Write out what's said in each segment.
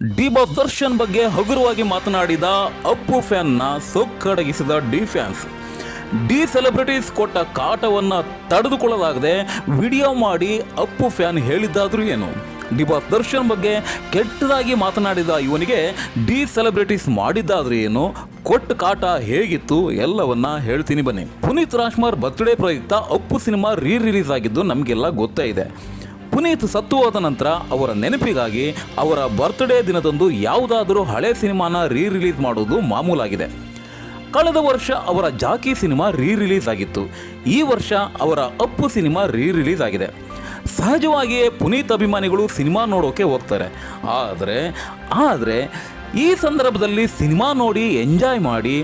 D boss Darshan ಬಗ್ಗೆ ಹಗುರವಾಗಿ ಮಾತನಾಡಿದ ಅಪ್ಪು ಫ್ಯಾನ್ನ ಸೊಕ್ಕಡಗಿಸಿದ ಡಿ ಫ್ಯಾನ್ಸ್ ಡಿ ಸೆಲೆಬ್ರಿಟೀಸ್ ಕೊಟ್ಟ ಕಾಟವನ್ನು ತಡೆದುಕೊಳ್ಳಲಾಗದೆ ವಿಡಿಯೋ ಮಾಡಿ ಅಪ್ಪು ಫ್ಯಾನ್ ಹೇಳಿದ್ದಾದರೂ ಏನು? ಡಿ ಬಾಸ್ ದರ್ಶನ್ ಬಗ್ಗೆ ಕೆಟ್ಟದಾಗಿ ಮಾತನಾಡಿದ ಇವನಿಗೆ ಡಿ ಸೆಲೆಬ್ರಿಟೀಸ್ ಮಾಡಿದ್ದಾದ್ರೂ ಏನು? ಕೊಟ್ಟ ಕಾಟ ಹೇಗಿತ್ತು? ಎಲ್ಲವನ್ನ ಹೇಳ್ತೀನಿ ಬನ್ನಿ. ಪುನೀತ್ ರಾಜ್ಕುಮಾರ್ ಬರ್ತ್ಡೇ ಪ್ರಯುಕ್ತ ಅಪ್ಪು ಸಿನಿಮಾ ರೀ ರಿಲೀಸ್ ಆಗಿದ್ದು ನಮಗೆಲ್ಲ ಗೊತ್ತೇ ಇದೆ. ಪುನೀತ್ ಸತ್ತು ಹೋದ ನಂತರ ಅವರ ನೆನಪಿಗಾಗಿ ಅವರ ಬರ್ತ್ಡೇ ದಿನದಂದು ಯಾವುದಾದರೂ ಹಳೆ ಸಿನಿಮಾನ ರೀ ರಿಲೀಸ್ ಮಾಡೋದು ಮಾಮೂಲಾಗಿದೆ. ಕಳೆದ ವರ್ಷ ಅವರ ಜಾಕಿ ಸಿನಿಮಾ ರೀ ರಿಲೀಸ್ ಆಗಿತ್ತು. ಈ ವರ್ಷ ಅವರ ಅಪ್ಪು ಸಿನಿಮಾ ರೀ ರಿಲೀಸ್ ಆಗಿದೆ. ಸಹಜವಾಗಿಯೇ ಪುನೀತ್ ಅಭಿಮಾನಿಗಳು ಸಿನಿಮಾ ನೋಡೋಕೆ ಹೋಗ್ತಾರೆ. ಆದರೆ ಆದರೆ ಈ ಸಂದರ್ಭದಲ್ಲಿ ಸಿನಿಮಾ ನೋಡಿ ಎಂಜಾಯ್ ಮಾಡಿ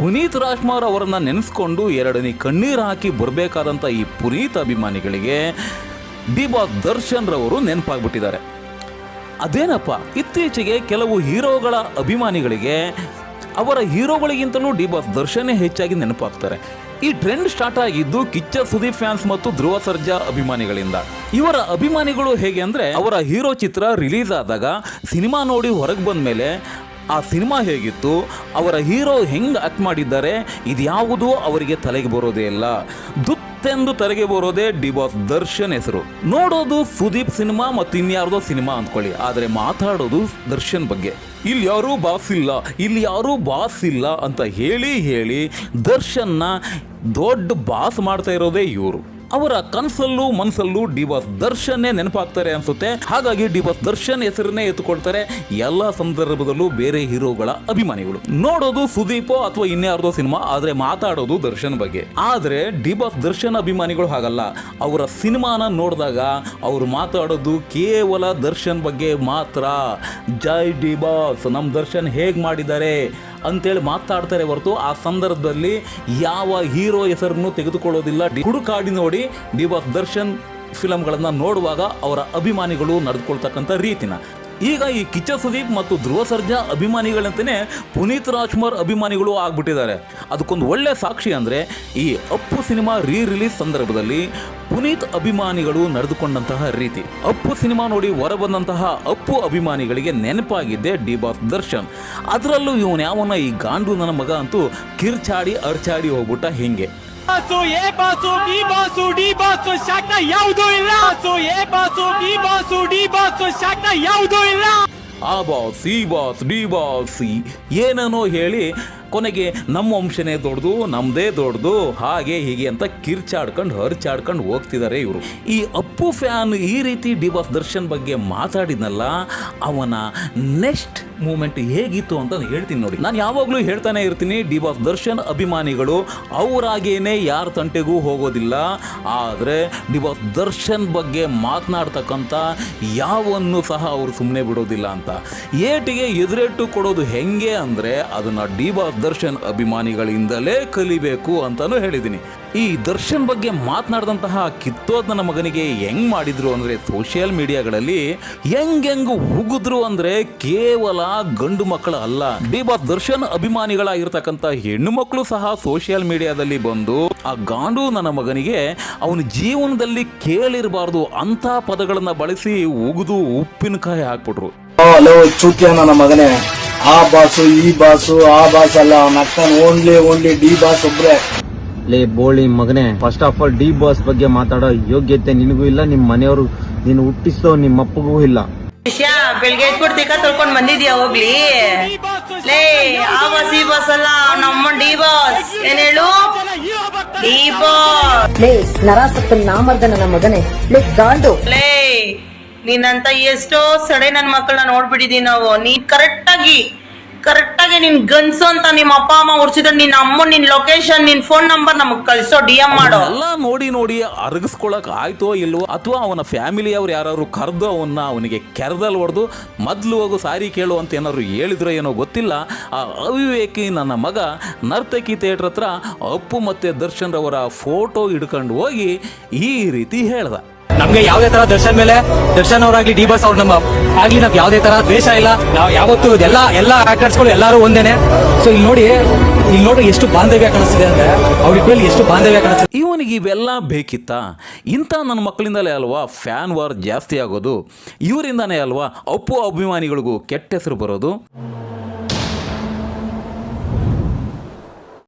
ಪುನೀತ್ ರಾಜ್ಕುಮಾರ್ ಅವರನ್ನು ನೆನೆಸ್ಕೊಂಡು ಎರಡನೇ ಕಣ್ಣೀರು ಹಾಕಿ ಬರಬೇಕಾದಂಥ ಈ ಪುನೀತ್ ಅಭಿಮಾನಿಗಳಿಗೆ ಡಿ ಬಾಸ್ ದರ್ಶನ್ ರವರು ನೆನಪಾಗ್ಬಿಟ್ಟಿದ್ದಾರೆ. ಅದೇನಪ್ಪ, ಇತ್ತೀಚೆಗೆ ಕೆಲವು ಹೀರೋಗಳ ಅಭಿಮಾನಿಗಳಿಗೆ ಅವರ ಹೀರೋಗಳಿಗಿಂತಲೂ ಡಿ ಬಾಸ್ ದರ್ಶನೇ ಹೆಚ್ಚಾಗಿ ನೆನಪಾಗ್ತಾರೆ. ಈ ಟ್ರೆಂಡ್ ಸ್ಟಾರ್ಟ್ ಆಗಿದ್ದು ಕಿಚ್ಚ ಸುದೀಪ್ ಫ್ಯಾನ್ಸ್ ಮತ್ತು ಧ್ರುವ ಸರ್ಜಾ ಅಭಿಮಾನಿಗಳಿಂದ. ಇವರ ಅಭಿಮಾನಿಗಳು ಹೇಗೆ ಅಂದರೆ, ಅವರ ಹೀರೋ ಚಿತ್ರ ರಿಲೀಸ್ ಆದಾಗ ಸಿನಿಮಾ ನೋಡಿ ಹೊರಗೆ ಬಂದ ಮೇಲೆ ಆ ಸಿನಿಮಾ ಹೇಗಿತ್ತು, ಅವರ ಹೀರೋ ಹೆಂಗೆ ಆಕ್ಟ್ ಮಾಡಿದ್ದಾರೆ, ಇದ್ಯಾವುದೂ ಅವರಿಗೆ ತಲೆಗೆ ಬರೋದೇ ಇಲ್ಲ. ದುತ್ತೆಂದು ತೆರೆಗೆ ಬರೋದೇ ಡಿ ಬಾಸ್ ದರ್ಶನ್ ಹೆಸರು. ನೋಡೋದು ಸುದೀಪ್ ಸಿನಿಮಾ ಮತ್ತು ಇನ್ಯಾರ್ದೋ ಸಿನಿಮಾ ಅಂದ್ಕೊಳ್ಳಿ, ಆದರೆ ಮಾತಾಡೋದು ದರ್ಶನ್ ಬಗ್ಗೆ. ಇಲ್ಲಿ ಯಾರೂ ಬಾಸ್ ಇಲ್ಲ, ಇಲ್ಲಿ ಯಾರೂ ಬಾಸ್ ಇಲ್ಲ ಅಂತ ಹೇಳಿ ಹೇಳಿ ದರ್ಶನ್ನ ದೊಡ್ಡ ಬಾಸ್ ಮಾಡ್ತಾ ಇರೋದೇ ಇವರು. ಅವರ ಕನಸಲ್ಲೂ ಮನಸ್ಸಲ್ಲೂ ಡಿ ಬಾಸ್ ದರ್ಶನ್ನೇ ನೆನಪಾಗ್ತಾರೆ ಅನ್ಸುತ್ತೆ. ಹಾಗಾಗಿ ಡಿ ಬಾಸ್ ದರ್ಶನ್ ಹೆಸರನ್ನೇ ಎತ್ತುಕೊಳ್ತಾರೆ. ಎಲ್ಲ ಸಂದರ್ಭದಲ್ಲೂ ಬೇರೆ ಹೀರೋಗಳ ಅಭಿಮಾನಿಗಳು. ನೋಡೋದು ಸುದೀಪೋ ಅಥವಾ ಇನ್ಯಾರ್ದೋ ಸಿನಿಮಾ, ಆದ್ರೆ ಮಾತಾಡೋದು ದರ್ಶನ್ ಬಗ್ಗೆ. ಆದ್ರೆ ಡಿ ಬಾಸ್ ದರ್ಶನ್ ಅಭಿಮಾನಿಗಳು ಹಾಗಲ್ಲ. ಅವರ ಸಿನಿಮಾನ ನೋಡಿದಾಗ ಅವರು ಮಾತಾಡೋದು ಕೇವಲ ದರ್ಶನ್ ಬಗ್ಗೆ ಮಾತ್ರ. ಜೈ ಡಿ ಬಾಸ್ ನಮ್ಮ ದರ್ಶನ್ ಹೇಗೆ ಮಾಡಿದ್ದಾರೆ? ಅಂತೇಳಿ ಮಾತಾಡ್ತಾರೆ ಹೊರತು ಆ ಸಂದರ್ಭದಲ್ಲಿ ಯಾವ ಹೀರೋ ಹೆಸರನ್ನು ತೆಗೆದುಕೊಳ್ಳೋದಿಲ್ಲ. ಹುಡುಕಾಡಿ ನೋಡಿ ಡಿ ದರ್ಶನ್ ಫಿಲಮ್ಗಳನ್ನು ನೋಡುವಾಗ ಅವರ ಅಭಿಮಾನಿಗಳು ನಡೆದುಕೊಳ್ತಕ್ಕಂಥ ರೀತಿನ. ಈಗ ಈ ಕಿಚ್ಚ ಸುದೀಪ್ ಮತ್ತು ಧ್ರುವ ಸರ್ಜಾ ಅಭಿಮಾನಿಗಳಂತೆಯೇ ಪುನೀತ್ ರಾಜ್ಕುಮಾರ್ ಅಭಿಮಾನಿಗಳು ಆಗ್ಬಿಟ್ಟಿದ್ದಾರೆ. ಅದಕ್ಕೊಂದು ಒಳ್ಳೆ ಸಾಕ್ಷಿ ಅಂದರೆ ಈ ಅಪ್ಪು ಸಿನಿಮಾ ರೀ ರಿಲೀಸ್ ಸಂದರ್ಭದಲ್ಲಿ ಪುನೀತ್ ಅಭಿಮಾನಿಗಳು ನಡೆದುಕೊಂಡಂತಹ ರೀತಿ. ಅಪ್ಪು ಸಿನಿಮಾ ನೋಡಿ ಹೊರಬಂದಂತಹ ಅಪ್ಪು ಅಭಿಮಾನಿಗಳಿಗೆ ನೆನಪಾಗಿದ್ದೆ ಡಿ ಬಾಸ್ ದರ್ಶನ್. ಅದರಲ್ಲೂ ಇವನು ಯಾವನ ಈ ಗಾಂಡು ನನ್ನ ಮಗ ಅಂತೂ ಕಿರ್ಚಾಡಿ ಅರ್ಚಾಡಿ ಹೋಗ್ಬಿಟ್ಟ ಹಿಂಗೆ. Boss A boss, B boss, D boss, ಶಾಖ ಯಾವುದೂ ಇಲ್ಲ. Boss A boss, B boss, D boss ಶಾಖ ಯಾವುದೂ ಇಲ್ಲ. ಆ ಬಾಸ್ ಈ ಬಾಸ್ ಡಿ ಬಾಸ್ ಏನನ್ನೋ ಏನೇನೋ ಹೇಳಿ ಕೊನೆಗೆ ನಮ್ಮ ವಂಶನೇ ದೊಡ್ಡದು ನಮ್ಮದೇ ದೊಡ್ಡದು, ಹಾಗೆ ಹೀಗೆ ಅಂತ ಕಿರ್ಚಾಡ್ಕೊಂಡು, ಹರ್ಚಾಡ್ಕೊಂಡು ಹೋಗ್ತಿದ್ದಾರೆ ಇವರು. ಈ ಅಪ್ಪು ಫ್ಯಾನ್ ಈ ರೀತಿ ಡಿ ಬಾಸ್ ದರ್ಶನ್ ಬಗ್ಗೆ ಮಾತಾಡಿದ್ನಲ್ಲ, ಅವನ ನೆಕ್ಸ್ಟ್ ಮೂಮೆಂಟ್ ಹೇಗಿತ್ತು ಅಂತ ಹೇಳ್ತೀನಿ ನೋಡಿ. ನಾನು ಯಾವಾಗಲೂ ಹೇಳ್ತಾನೆ ಇರ್ತೀನಿ, ಡಿ ಬಾಸ್ ದರ್ಶನ್ ಅಭಿಮಾನಿಗಳು ಅವರಾಗೇನೆ ಯಾರ ತಂಟೆಗೂ ಹೋಗೋದಿಲ್ಲ, ಆದರೆ ಡಿ ಬಾಸ್ ದರ್ಶನ್ ಬಗ್ಗೆ ಮಾತನಾಡ್ತಕ್ಕಂಥ ಯಾವನ್ನು ಸಹ ಅವರು ಸುಮ್ಮನೆ ಬಿಡೋದಿಲ್ಲ ಅಂತ. ಏಟಿಗೆ ಎದುರೆಟ್ಟು ಕೊಡೋದು ಹೆಂಗೆ ಅಂದರೆ, ಅದನ್ನು ಡಿ ಬಾಸ್ ದರ್ಶನ್ ಅಭಿಮಾನಿಗಳಿಂದಲೇ ಕಲಿಬೇಕು ಅಂತಾನು ಹೇಳಿದ್ದೀನಿ. ಈ ದರ್ಶನ್ ಬಗ್ಗೆ ಮಾತನಾಡಿದಂತಹ ಕಿತ್ತೋದ್ ನನ್ನ ಮಗನಿಗೆ ಹೆಂಗ್ ಮಾಡಿದ್ರು ಅಂದ್ರೆ ಸೋಷಿಯಲ್ ಮೀಡಿಯಾಗಳಲ್ಲಿ ಹೆಂಗ್ ಹುಗಿದ್ರು ಅಂದರೆ ಕೇವಲ ಗಂಡು ಮಕ್ಕಳು ಅಲ್ಲ. ಡಿ ಬಾ ದರ್ಶನ್ ಅಭಿಮಾನಿಗಳಾಗಿರ್ತಕ್ಕಂಥ ಹೆಣ್ಣು ಮಕ್ಕಳು ಸಹ ಸೋಷಿಯಲ್ ಮೀಡಿಯಾದಲ್ಲಿ ಬಂದು ಆ ಗಾಂಡು ನನ್ನ ಮಗನಿಗೆ ಅವನ ಜೀವನದಲ್ಲಿ ಕೇಳಿರಬಾರ್ದು ಅಂತ ಪದಗಳನ್ನ ಬಳಸಿ ಉಗಿದು ಉಪ್ಪಿನಕಾಯಿ ಹಾಕ್ಬಿಟ್ರು. ನನ್ನ ಮಗನೇ. ಆ ಬಾಸು ಈ ಬಾಸು ಆ ಬಾಸ್ ಅಲ್ಲ ಅವನ ಅಕ್ಕನ್ ಓನ್ಲಿ ಓನ್ಲಿ ಡಿ ಬಾಸ್ ಒಬ್ರೆ. ಲೇ ಬೋಳಿ ಮಗನೇ first of all D boss ಬಗ್ಗೆ ಮಾತಾಡೋ ಯೋಗ್ಯತೆ ನಿನಗೂ ಇಲ್ಲ ನಿಮ್ ಮನೆಯವರು ನೀನು ಹುಟ್ಟಿಸೋ ನಿಮ್ಮ ಅಪ್ಪಗೂ ಇಲ್ಲ. ವಿಷಯ ಬೆಳಿಗ್ಗೆ ಎದ್ಬಿಟ್ಟು ತಿಕ್ಕ ತೊಳ್ಕೊಂಡ್ ಬಂದಿದ್ಯಾ ಹೋಗ್ಲಿ? ಲೇ ಆ ಬಸ್ ಈ ಬಸ್ ಅಲ್ಲ ನಮ್ಮ ಡಿ ಬಾಸ್ ಏನ್ ಹೇಳು? ಡಿ ಬಾಸ್ ಲೇ ನರಾಸಕ್ತ ನಾಮರ್ದ ನನ್ನ ಮಗನೇ. ಲೇ ಗಾಂಡು. ಲೇ ನೀನಂತ ಎಷ್ಟೋ ಸಡೆ ನನ್ ಮಕ್ಕಳನ್ನ ನೋಡ್ಬಿಟ್ಟಿದೀವಿ ನಾವು. ನೀನ್ ಕರೆಕ್ಟ್ ಆಗಿ ಕರೆಕ್ಟ್ ಆಗಿ ನಿನ್ ಗನ್ಸು ಅಂತ ನಿಮ್ಮ ಅಪ್ಪ, ಅಮ್ಮ ಉಡ್ಸಿದ್ರೆ ನಿನ್ ಅಮ್ಮ, ನಿನ್ ಲೊಕೇಶನ್ ನಿನ್ ಫೋನ್ ನಂಬರ್ ನಮಗ್ ಕಳ್ಸೋ ಡಿ ಎಂ ಮಾಡೋ. ಎಲ್ಲ ನೋಡಿ ನೋಡಿ ಅರಗಿಸ್ಕೊಳಕ್ ಆಯ್ತೋ ಇಲ್ವೋ ಅಥವಾ ಅವನ ಫ್ಯಾಮಿಲಿ ಅವ್ರು ಯಾರು ಕರೆದು ಅವನ್ನ ಅವನಿಗೆ ಕೆರೆದಲ್ಲಿ ಹೊಡೆದು ಮೊದ್ಲು ಹೋಗು ಸಾರಿ ಕೇಳು ಅಂತ ಏನಾದ್ರು ಹೇಳಿದ್ರೋ ಏನೋ ಗೊತ್ತಿಲ್ಲ. ಆ ಅವಿವೇಕಿ ನನ್ನ ಮಗ ನರ್ತಕಿ ಥಿಯೇಟ್ರ್ ಹತ್ರ ಅಪ್ಪು ಮತ್ತೆ ದರ್ಶನ್ ರವರ ಫೋಟೋ ಹಿಡ್ಕೊಂಡು ಹೋಗಿ ಈ ರೀತಿ ಹೇಳ್ದ. ನಮ್ಗೆ ಯಾವ್ದೇ ತರ ದರ್ಶನ್ ಮೇಲೆ, ದರ್ಶನ್ ಅವರಾಗ್ಲಿ ಡಿ ಬಸ್ ಅವ್ರ ನಮ್ಮ, ಆಗ್ಲಿ ನಮ್ಗೆ ಯಾವ್ದೇ ತರ ದ್ವೇಷ ಇಲ್ಲ. ನಾವ್ ಯಾವತ್ತು ಎಲ್ಲ ಎಲ್ಲಾ ಆಕ್ಟರ್ಸ್ಗಳು ಎಲ್ಲಾರು ಒಂದೇನೆ. ಸೊ ಇಲ್ಲಿ ನೋಡಿ ಇಲ್ಲಿ ನೋಡಿ ಎಷ್ಟು ಬಾಂಧವ್ಯ ಕಾಣಿಸ್ತಿದೆ ಅಂದ್ರೆ ಅವ್ರಿಬ್ಬರಲ್ಲಿ ಎಷ್ಟು ಬಾಂಧವ್ಯ ಕಾಣಿಸ್ತಿದೆ. ಇವನಿಗೆ ಇವೆಲ್ಲ ಬೇಕಿತ್ತ? ಇಂಥ ನನ್ನ ಮಕ್ಕಳಿಂದಲೇ ಅಲ್ವಾ ಫ್ಯಾನ್ ವಾರ್ ಜಾಸ್ತಿ ಆಗೋದು? ಇವರಿಂದಾನೇ ಅಲ್ವಾ ಅಪ್ಪು ಅಭಿಮಾನಿಗಳಿಗೂ ಕೆಟ್ಟ ಹೆಸರು ಬರೋದು?